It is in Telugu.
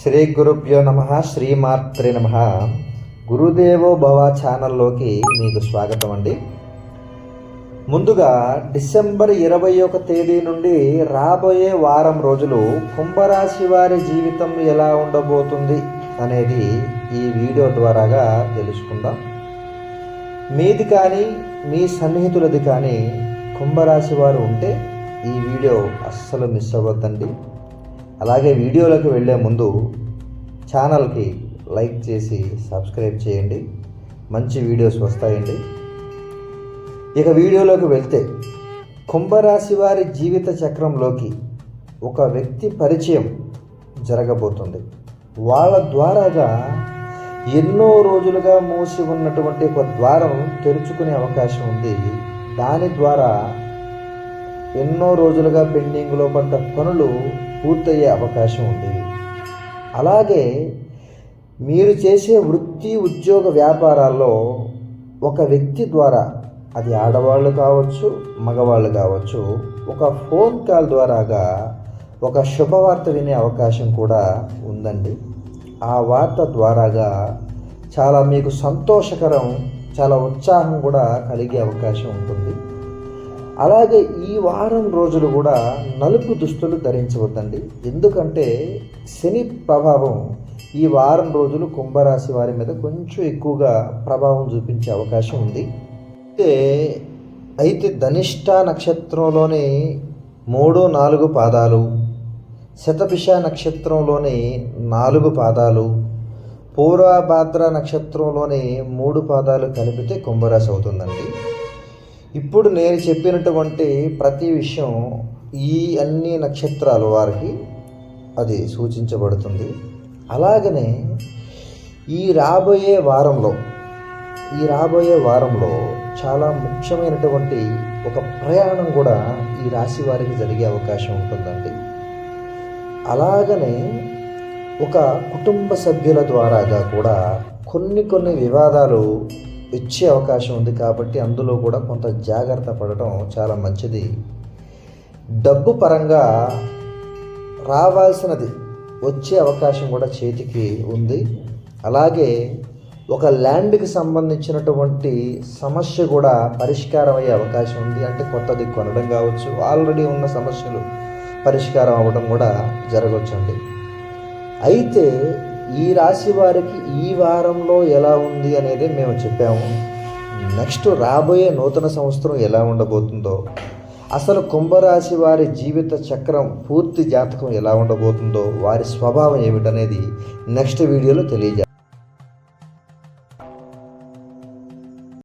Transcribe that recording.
శ్రీ గురుభ్యో నమ శ్రీమాత్రే నమ. గురుదేవో భవ ఛానల్లోకి మీకు స్వాగతం అండి. ముందుగా డిసెంబర్ ఇరవై ఒక తేదీ నుండి రాబోయే వారం రోజులు కుంభరాశి వారి జీవితం ఎలా ఉండబోతుంది అనేది ఈ వీడియో ద్వారాగా తెలుసుకుందాం. మీది కానీ మీ సన్నిహితులది కానీ కుంభరాశి వారు ఉంటే ఈ వీడియో అస్సలు మిస్ అవ్వద్దండి. అలాగే వీడియోలోకి వెళ్ళే ముందు ఛానల్కి లైక్ చేసి సబ్స్క్రైబ్ చేయండి. మంచి వీడియోస్ వస్తాయండి. ఇక వీడియోలోకి వెళ్తే కుంభరాశి వారి జీవిత చక్రంలోకి ఒక వ్యక్తి పరిచయం జరగబోతుంది. వాళ్ళ ద్వారాగా ఎన్నో రోజులుగా మూసి ఉన్నటువంటి ఒక ద్వారం తెరుచుకునే అవకాశం ఉంది. దాని ద్వారా ఎన్నో రోజులుగా పెండింగ్లో పడ్డ పనులు పూర్తయ్యే అవకాశం ఉంది. అలాగే మీరు చేసే వృత్తి ఉద్యోగ వ్యాపారాల్లో ఒక వ్యక్తి ద్వారా అది ఆడవాళ్ళు కావచ్చు మగవాళ్ళు కావచ్చు ఒక ఫోన్ కాల్ ద్వారాగా ఒక శుభవార్త వినే అవకాశం కూడా ఉందండి. ఆ వార్త ద్వారాగా చాలా మీకు సంతోషకరం చాలా ఉత్సాహం కూడా కలిగే అవకాశం ఉంటుంది. అలాగే ఈ వారం రోజులు కూడా నలుపు దుస్తులు ధరించవద్దండి. ఎందుకంటే శని ప్రభావం ఈ వారం రోజులు కుంభరాశి వారి మీద కొంచెం ఎక్కువగా ప్రభావం చూపించే అవకాశం ఉంది. అయితే అయితే ధనిష్ట నక్షత్రంలోని మూడు నాలుగు పాదాలు శతభిష నక్షత్రంలోని నాలుగు పాదాలు పూర్వభాద్ర నక్షత్రంలోని మూడు పాదాలు కలిపితే కుంభరాశి అవుతుందండి. ఇప్పుడు నేను చెప్పినటువంటి ప్రతి విషయం ఈ అన్ని నక్షత్రాల వారికి అది సూచించబడుతుంది. అలాగనే ఈ రాబోయే వారంలో ఈ రాబోయే వారంలో చాలా ముఖ్యమైనటువంటి ఒక ప్రయాణం కూడా ఈ రాశి వారికి జరిగే అవకాశం ఉంటుందండి. అలాగనే ఒక కుటుంబ సభ్యుల ద్వారాగా కూడా కొన్ని కొన్ని వివాదాలు ఇచ్చే అవకాశం ఉంది కాబట్టి అందులో కూడా కొంత జాగ్రత్త పడటం చాలా మంచిది. డబ్బు పరంగా రావాల్సినది వచ్చే అవకాశం కూడా చేతికి ఉంది. అలాగే ఒక ల్యాండ్కి సంబంధించినటువంటి సమస్య కూడా పరిష్కారం అయ్యే అవకాశం ఉంది. అంటే కొత్తది కొనడం కావచ్చు ఆల్రెడీ ఉన్న సమస్యలు పరిష్కారం అవ్వడం కూడా జరగవచ్చండి అయితే ఈ రాశి వారికి ఈ వారంలో ఎలా ఉంది అనేది మేము చెప్పాము. నెక్స్ట్ రాబోయే నూతన సంవత్సరం ఎలా ఉండబోతుందో అసలు కుంభరాశి వారి జీవిత చక్రం పూర్తి జాతకం ఎలా ఉండబోతుందో వారి స్వభావం ఏమిటనేది నెక్స్ట్ వీడియోలో తెలియజే